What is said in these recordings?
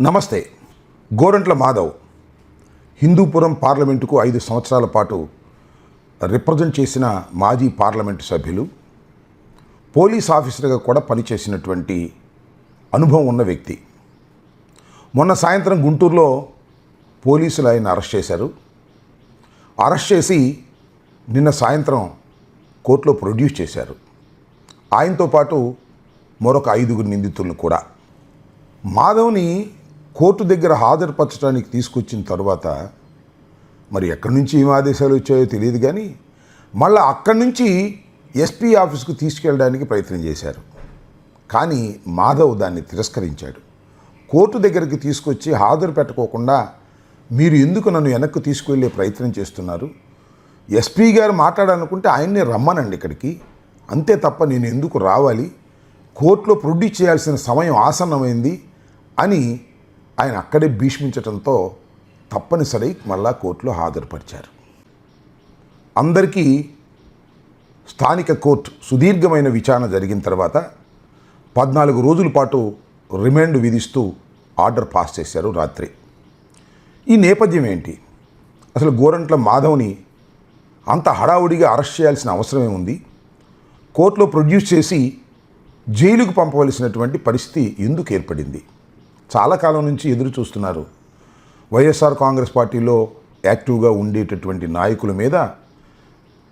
నమస్తే గోరంట్ల మాధవ్. హిందూపురం పార్లమెంటుకు ఐదు సంవత్సరాల పాటు రిప్రజెంట్ చేసిన మాజీ పార్లమెంటు సభ్యులు పోలీస్ ఆఫీసర్గా కూడా పనిచేసినటువంటి అనుభవం ఉన్న వ్యక్తి. మొన్న సాయంత్రం గుంటూరులో పోలీసులు ఆయన అరెస్ట్ చేశారు. అరెస్ట్ చేసి నిన్న సాయంత్రం కోర్టులో ప్రొడ్యూస్ చేశారు. ఆయనతో పాటు మరొక ఐదుగురు నిందితులను కూడా. మాధవ్ని కోర్టు దగ్గర హాజరుపరచడానికి తీసుకొచ్చిన తర్వాత మరి ఎక్కడి నుంచి ఏం ఆదేశాలు వచ్చాయో తెలియదు కానీ మళ్ళీ అక్కడి నుంచి ఎస్పీ ఆఫీస్కు తీసుకెళ్ళడానికి ప్రయత్నం చేశారు. కానీ మాధవ్ దాన్ని తిరస్కరించాడు. కోర్టు దగ్గరికి తీసుకొచ్చి హాజరు పెట్టకోకుండా మీరు ఎందుకు నన్ను వెనక్కు తీసుకువెళ్ళే ప్రయత్నం చేస్తున్నారు? ఎస్పీ గారు మాట్లాడాలనుకుంటే ఆయన్ని రమ్మనండి ఇక్కడికి. అంతే తప్ప నేను ఎందుకు రావాలి? కోర్టులో ప్రొడ్యూస్ చేయాల్సిన సమయం ఆసన్నమైంది అని ఆయన అక్కడే భీష్మించడంతో తప్పనిసరి మళ్ళా కోర్టులో హాజరుపరిచారు. అందరికీ స్థానిక కోర్టు సుదీర్ఘమైన విచారణ జరిగిన తర్వాత పద్నాలుగు రోజుల పాటు రిమాండ్ విధిస్తూ ఆర్డర్ పాస్ చేశారు రాత్రి. ఈ నేపథ్యం ఏంటి? అసలు గోరంట్ల మాధవ్ని అంత హడావుడిగా అరెస్ట్ చేయాల్సిన అవసరమే ఉంది. కోర్టులో ప్రొడ్యూస్ చేసి జైలుకు పంపవలసినటువంటి పరిస్థితి ఎందుకు ఏర్పడింది? చాలా కాలం నుంచి ఎదురు చూస్తున్నారు. వైఎస్ఆర్ కాంగ్రెస్ పార్టీలో యాక్టివ్గా ఉండేటటువంటి నాయకుల మీద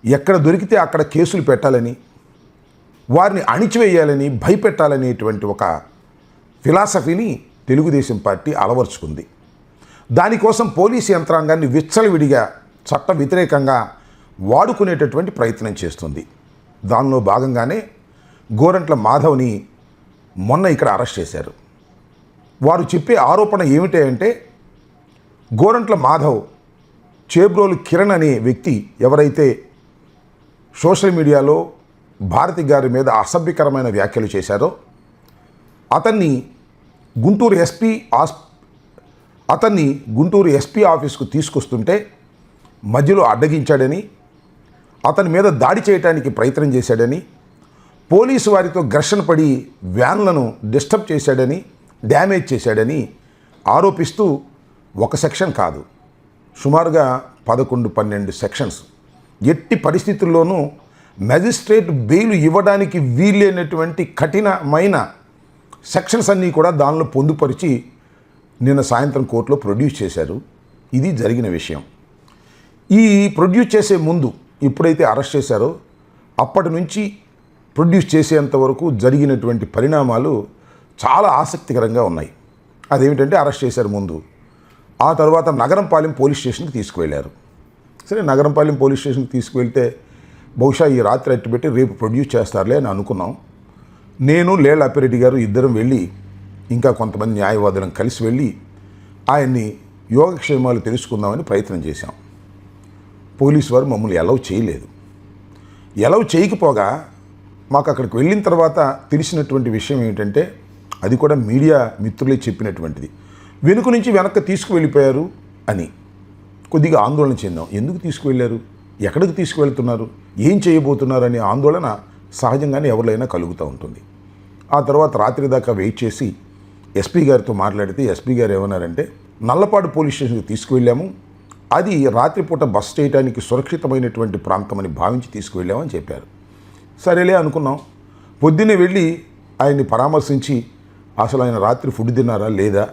ఎక్కడ దొరికితే అక్కడ కేసులు పెట్టాలని వారిని అణిచివేయాలని భయపెట్టాలనేటువంటి ఒక ఫిలాసఫీని తెలుగుదేశం పార్టీ అలవర్చుకుంది. దానికోసం పోలీసు యంత్రాంగాన్ని విచ్చలవిడిగా చట్ట వ్యతిరేకంగా వాడుకునేటటువంటి ప్రయత్నం చేస్తుంది. దానిలో భాగంగానే గోరంట్ల మాధవ్ని మొన్న ఇక్కడ అరెస్ట్ చేశారు. వారు చెప్పే ఆరోపణ ఏమిటి అంటే గోరంట్ల మాధవ్ చేబ్రోలు కిరణ్ అనే వ్యక్తి ఎవరైతే సోషల్ మీడియాలో భారతి గారి మీద అసభ్యకరమైన వ్యాఖ్యలు చేశారో అతన్ని గుంటూరు ఎస్పీ ఆస్ అతన్ని గుంటూరు ఎస్పీ ఆఫీస్కు తీసుకొస్తుంటే మధ్యలో అడ్డగించాడని అతని మీద దాడి చేయడానికి ప్రయత్నం చేశాడని పోలీసు వారితో ఘర్షణ పడి వ్యాన్లను డిస్టర్బ్ చేశాడని డ్యామేజ్ చేశాడని ఆరోపిస్తూ ఒక సెక్షన్ కాదు సుమారుగా పదకొండు పన్నెండు సెక్షన్స్. ఎట్టి పరిస్థితుల్లోనూ మెజిస్ట్రేట్ బెయిల్ ఇవ్వడానికి వీలైనటువంటి కఠినమైన సెక్షన్స్ అన్నీ కూడా దానిలో పొందుపరిచి నిన్న సాయంత్రం కోర్టులో ప్రొడ్యూస్ చేశారు. ఇది జరిగిన విషయం. ఈ ప్రొడ్యూస్ చేసే ముందు ఎప్పుడైతే అరెస్ట్ చేశారో అప్పటి నుంచి ప్రొడ్యూస్ చేసేంత వరకు జరిగినటువంటి పరిణామాలు చాలా ఆసక్తికరంగా ఉన్నాయి. అదేమిటంటే అరెస్ట్ చేశారు ముందు. ఆ తర్వాత నగరంపాలెం పోలీస్ స్టేషన్కి తీసుకువెళ్ళారు. సరే నగరంపాలెం పోలీస్ స్టేషన్కి తీసుకువెళ్తే బహుశా ఈ రాత్రి అట్టుబెట్టి రేపు ప్రొడ్యూస్ చేస్తారులే అని అనుకున్నాం. నేను లేళ్ళ అప్పిరెడ్డి గారు ఇద్దరం వెళ్ళి ఇంకా కొంతమంది న్యాయవాదులను కలిసి వెళ్ళి ఆయన్ని యోగక్షేమాలు తెలుసుకుందామని ప్రయత్నం చేశాం. పోలీసు వారు మమ్మల్ని ఎలవ్ చేయలేదు. ఎలవ్ చేయకపోగా మాకు అక్కడికి వెళ్ళిన తర్వాత తెలిసినటువంటి విషయం ఏమిటంటే అది కూడా మీడియా మిత్రులే చెప్పినటువంటిది. వెనుక నుంచి వెనక్కి తీసుకువెళ్ళిపోయారు అని. కొద్దిగా ఆందోళన చెందాం. ఎందుకు తీసుకువెళ్ళారు? ఎక్కడికి తీసుకువెళ్తున్నారు? ఏం చేయబోతున్నారు అనే ఆందోళన సహజంగానే ఎవరిలైనా కలుగుతూ ఉంటుంది. ఆ తర్వాత రాత్రి దాకా వెయిట్ చేసి ఎస్పీ గారితో మాట్లాడితే ఎస్పీ గారు ఏమన్నారంటే నల్లపాడు పోలీస్ స్టేషన్కి తీసుకువెళ్ళాము. అది రాత్రిపూట బస్ చేయడానికి సురక్షితమైనటువంటి ప్రాంతం అని భావించి తీసుకువెళ్ళామని చెప్పారు. సరేలే అనుకున్నాం. పొద్దున్నే వెళ్ళి ఆయన్ని పరామర్శించి అసలు ఆయన రాత్రి ఫుడ్ తిన్నారా లేదా?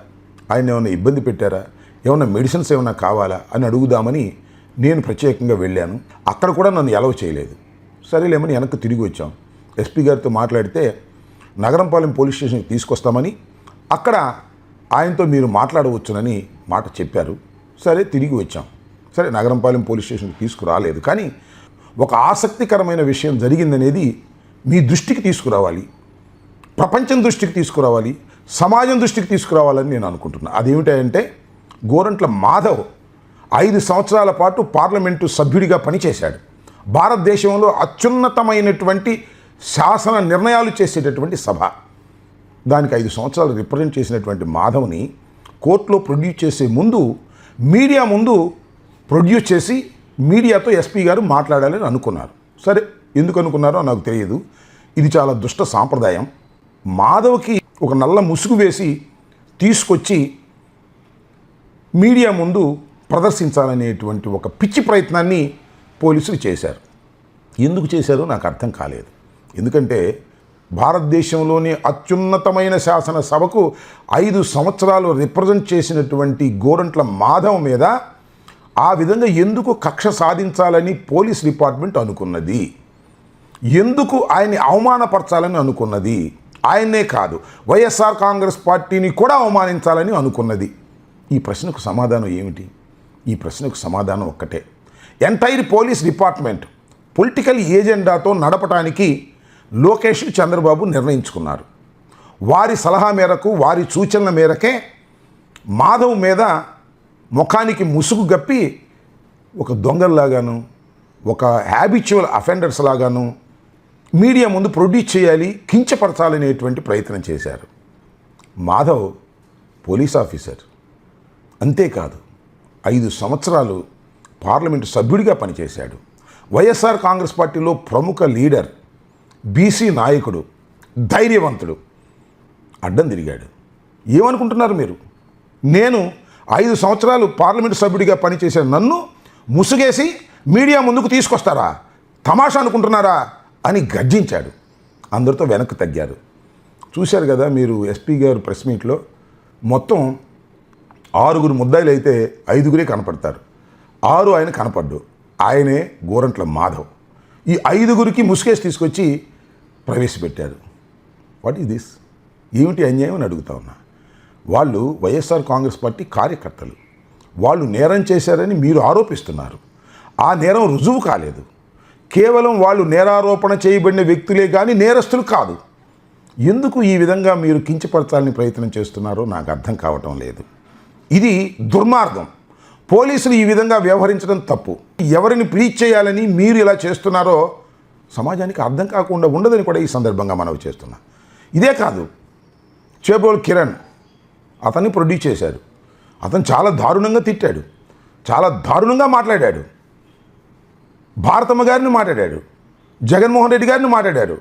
ఆయన ఏమైనా ఇబ్బంది పెట్టారా? ఏమైనా మెడిసిన్స్ ఏమైనా కావాలా అని అడుగుదామని నేను ప్రత్యేకంగా వెళ్ళాను. అక్కడ కూడా నన్ను ఎలవ చేయలేదు. సరేలేమని వెనక్కి తిరిగి వచ్చాం. ఎస్పీ గారితో మాట్లాడితే నగరంపాలెం పోలీస్ స్టేషన్కి తీసుకొస్తామని అక్కడ ఆయనతో మీరు మాట్లాడవచ్చునని మాట చెప్పారు. సరే తిరిగి వచ్చాం. సరే నగరంపాలెం పోలీస్ స్టేషన్కి తీసుకురాలేదు. కానీ ఒక ఆసక్తికరమైన విషయం జరిగిందనేది మీ దృష్టికి తీసుకురావాలి. ప్రపంచం దృష్టికి తీసుకురావాలి సమాజం దృష్టికి తీసుకురావాలని నేను అనుకుంటున్నాను అదేమిటంటే గోరంట్ల మాధవ్ ఐదు సంవత్సరాల పాటు పార్లమెంటు సభ్యుడిగా పనిచేశాడు. భారతదేశంలో అత్యున్నతమైనటువంటి శాసన నిర్ణయాలు చేసేటటువంటి సభ. దానికి ఐదు సంవత్సరాలు రిప్రజెంట్ చేసినటువంటి మాధవ్ని కోర్టులో ప్రొడ్యూస్ చేసే ముందు మీడియా ముందు ప్రొడ్యూస్ చేసి మీడియాతో ఎస్పీ గారు మాట్లాడాలని అనుకున్నారు. సరే ఎందుకు అనుకున్నారో నాకు తెలియదు. ఇది చాలా దుష్ట సాంప్రదాయం. మాధవ్కి ఒక నల్ల ముసుగు వేసి తీసుకొచ్చి మీడియా ముందు ప్రదర్శించాలనేటువంటి ఒక పిచ్చి ప్రయత్నాన్ని పోలీసులు చేశారు. ఎందుకు చేశారో నాకు అర్థం కాలేదు. ఎందుకంటే భారతదేశంలోని అత్యున్నతమైన శాసనసభకు ఐదు సంవత్సరాలు రిప్రజెంట్ చేసినటువంటి గోరంట్ల మాధవ్ మీద ఆ విధంగా ఎందుకు కక్ష సాధించాలని పోలీస్ డిపార్ట్మెంట్ అనుకున్నది? ఎందుకు ఆయన్ని అవమానపరచాలని అనుకున్నది? ఆయన్నే కాదు. వైఎస్ఆర్ కాంగ్రెస్ పార్టీని కూడా అవమానించాలని అనుకున్నది. ఈ ప్రశ్నకు సమాధానం ఏమిటి? ఈ ప్రశ్నకు సమాధానం ఒక్కటే. ఎంటైర్ పోలీస్ డిపార్ట్మెంట్ పొలిటికల్ ఏజెండాతో నడపడానికి లోకేష్ చంద్రబాబు నిర్ణయించుకున్నారు. వారి సలహా మేరకు వారి సూచనల మేరకే మాధవ్ మీద ముఖానికి ముసుగు గప్పి ఒక దొంగల్లాగాను ఒక హ్యాబిచువల్ అఫెండర్స్ లాగాను మీడియా ముందు ప్రొడ్యూస్ చేయాలి కించపరచాలనేటువంటి ప్రయత్నం చేశారు. Madhav police officer. అంతేకాదు ఐదు సంవత్సరాలు పార్లమెంటు సభ్యుడిగా పనిచేశాడు. వైఎస్ఆర్ కాంగ్రెస్ పార్టీలో ప్రముఖ లీడర్ బీసీ నాయకుడు ధైర్యవంతుడు. అడ్డం తిరిగాడు. ఏమనుకుంటున్నారు మీరు? నేను ఐదు సంవత్సరాలు పార్లమెంటు సభ్యుడిగా పనిచేసిన నన్ను ముసుగేసి మీడియా ముందుకు తీసుకొస్తారా? తమాషా అనుకుంటున్నారా? అని గర్జించాడు. అందరితో వెనక్కి తగ్గారు. చూశారు కదా మీరు ఎస్పీ గారు ప్రెస్ మీట్లో మొత్తం ఆరుగురు ముద్దాయిలు అయితే ఐదుగురే కనపడతారు. ఆరు ఆయన కనపడ్డు. ఆయనే గోరంట్ల మాధవ్. ఈ ఐదుగురికి ముసుకేసి తీసుకొచ్చి ప్రవేశపెట్టారు. వాట్ ఈస్ దిస్ ఏమిటి అన్యాయం అని అడుగుతా ఉన్నా. వాళ్ళు వైఎస్ఆర్ కాంగ్రెస్ పార్టీ కార్యకర్తలు. వాళ్ళు నేరం చేశారని మీరు ఆరోపిస్తున్నారు. ఆ నేరం రుజువు కాలేదు. కేవలం వాళ్ళు నేరారోపణ చేయబడిన వ్యక్తులే కానీ నేరస్తులు కాదు. ఎందుకు ఈ విధంగా మీరు కించపరచాలని ప్రయత్నం చేస్తున్నారో నాకు అర్థం కావటం లేదు. ఇది దుర్మార్గం. పోలీసులు ఈ విధంగా వ్యవహరించడం తప్పు. ఎవరిని ప్రీచ్ చేయాలని మీరు ఇలా చేస్తున్నారో సమాజానికి అర్థం కాకుండా ఉండదని కూడా ఈ సందర్భంగా మనవి చేస్తున్నా. ఇదే కాదు చేబోల్ కిరణ్ అతన్ని ప్రొడ్యూస్ చేశాడు. అతను చాలా దారుణంగా తిట్టాడు. చాలా దారుణంగా మాట్లాడాడు. భారతమ్మ గారిని మాట్లాడాడు. జగన్మోహన్ రెడ్డి గారిని మాట్లాడాడు.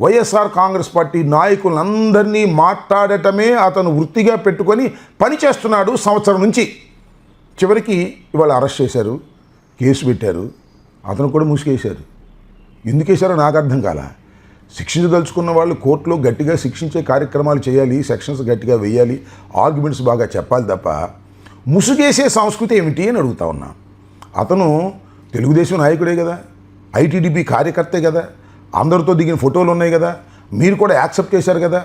వైఎస్ఆర్ కాంగ్రెస్ పార్టీ నాయకులందరినీ మాట్లాడటమే అతను వృత్తిగా పెట్టుకొని పనిచేస్తున్నాడు సంవత్సరం నుంచి. చివరికి ఇవాళ అరెస్ట్ చేశారు కేసు పెట్టారు అతను కూడా ముసుగేశారు. ఎందుకు వేశారో నాకు అర్థం కాల. శిక్షించదలుచుకున్న వాళ్ళు కోర్టులో గట్టిగా శిక్షించే కార్యక్రమాలు చేయాలి సెక్షన్స్ గట్టిగా వేయాలి ఆర్గ్యుమెంట్స్ బాగా చెప్పాలి తప్ప ముసుగేసే సంస్కృతి ఏమిటి అని అడుగుతా ఉన్నా. అతను తెలుగుదేశం నాయకుడే కదా ఐటీడీపీ కార్యకర్తే కదా అందరితో దిగిన ఫోటోలు ఉన్నాయి కదా మీరు కూడా యాక్సెప్ట్ చేశారు కదా.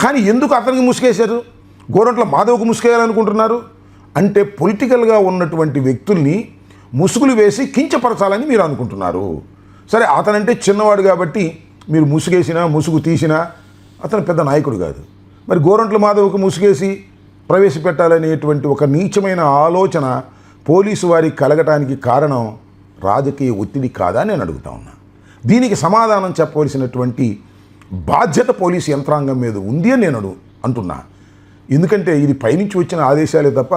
కానీ ఎందుకు అతనికి ముసుగేశారు? గోరంట్ల మాధవ్కు ముసుగేయాలనుకుంటున్నారు? అంటే పొలిటికల్గా ఉన్నటువంటి వ్యక్తుల్ని ముసుగులు వేసి కించపరచాలని మీరు అనుకుంటున్నారు. సరే అతనంటే చిన్నవాడు కాబట్టి మీరు ముసుగేసినా ముసుగు తీసినా అతను పెద్ద నాయకుడు కాదు. మరి గోరంట్ల మాధవ్కు ముసుగేసి ప్రవేశపెట్టాలనేటువంటి ఒక నీచమైన ఆలోచన పోలీసు వారికి కలగటానికి కారణం రాజకీయ ఒత్తిడి కాదా నేను అడుగుతా ఉన్నా. దీనికి సమాధానం చెప్పవలసినటువంటి బాధ్యత పోలీసు యంత్రాంగం మీద ఉంది అని నేను అడుగు అంటున్నా. ఎందుకంటే ఇది పైనుంచి వచ్చిన ఆదేశాలే తప్ప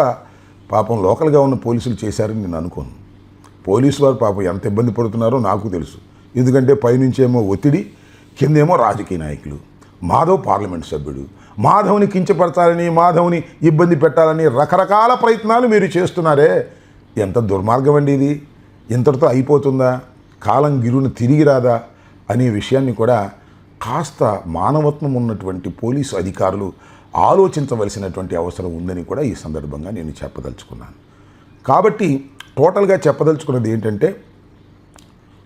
పాపం లోకల్గా ఉన్న పోలీసులు చేశారని నేను అనుకోను. పోలీసు వారు పాపం ఎంత ఇబ్బంది పడుతున్నారో నాకు తెలుసు. ఎందుకంటే పైనుంచేమో ఒత్తిడి కిందేమో రాజకీయ నాయకులు మాధవ్ పార్లమెంట్ సభ్యుడు మాధవ్ని కించపరచాలని మాధవ్ని ఇబ్బంది పెట్టాలని రకరకాల ప్రయత్నాలు మీరు చేస్తున్నారే. ఎంత దుర్మార్గం అండి ఇది. ఇంతటితో అయిపోతుందా? కాలం గిరును తిరిగి రాదా? అనే విషయాన్ని కూడా కాస్త మానవత్వం ఉన్నటువంటి పోలీసు అధికారులు ఆలోచించవలసినటువంటి అవసరం ఉందని కూడా ఈ సందర్భంగా నేను చెప్పదలుచుకున్నాను. కాబట్టి టోటల్గా చెప్పదలుచుకున్నది ఏంటంటే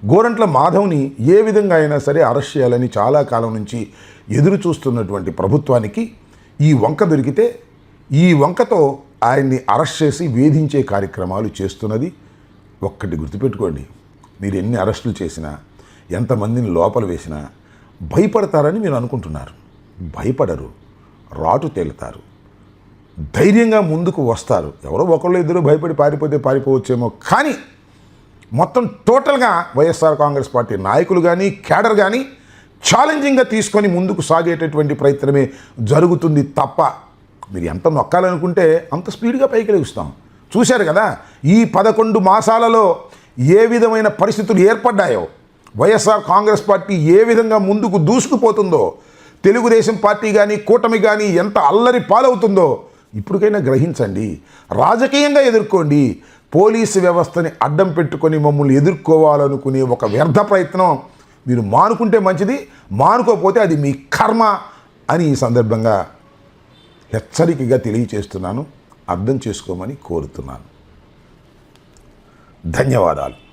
గోరంట్ల మాధవ్ని ఏ విధంగా అయినా సరే అరెస్ట్ చేయాలని చాలా కాలం నుంచి ఎదురు చూస్తున్నటువంటి ప్రభుత్వానికి ఈ వంక దొరికితే ఈ వంకతో ఆయన్ని అరెస్ట్ చేసి వేధించే కార్యక్రమాలు చేస్తున్నది ఒక్కటి గుర్తుపెట్టుకోండి. మీరు ఎన్ని అరెస్టులు చేసినా ఎంతమందిని లోపల వేసినా భయపడతారని మీరు అనుకుంటున్నారు. భయపడరు. రాటు తేలుతారు. ధైర్యంగా ముందుకు వస్తారు. ఎవరో ఒకళ్ళు ఇద్దరు భయపడి పారిపోతే పారిపోవచ్చేమో. కానీ మొత్తం టోటల్గా వైఎస్ఆర్ కాంగ్రెస్ పార్టీ నాయకులు కానీ కేడర్ కానీ ఛాలెంజింగ్గా తీసుకొని ముందుకు సాగేటటువంటి ప్రయత్నమే జరుగుతుంది తప్ప మీరు ఎంత నొక్కాలనుకుంటే అంత స్పీడ్గా పైకి లెగుస్తాం చూశారు కదా? ఈ పదకొండు మాసాలలో ఏ విధమైన పరిస్థితులు ఏర్పడ్డాయో? వైఎస్ఆర్ కాంగ్రెస్ పార్టీ ఏ విధంగా ముందుకు దూసుకుపోతుందో? తెలుగుదేశం పార్టీ కానీ కూటమి కానీ ఎంత అల్లరి పాలవుతుందో ఇప్పటికైనా గ్రహించండి. రాజకీయంగా ఎదుర్కోండి. పోలీసు వ్యవస్థని అడ్డం పెట్టుకొని మమ్మల్ని ఎదుర్కోవాలనుకునే ఒక వ్యర్థ ప్రయత్నం మీరు మానుకుంటే మంచిది మానుకోకపోతే అది మీ కర్మ అని ఈ సందర్భంగా హెచ్చరికగా తెలియచేస్తున్నాను. అర్థం చేసుకోమని కోరుతున్నాను. ధన్యవాదాలు.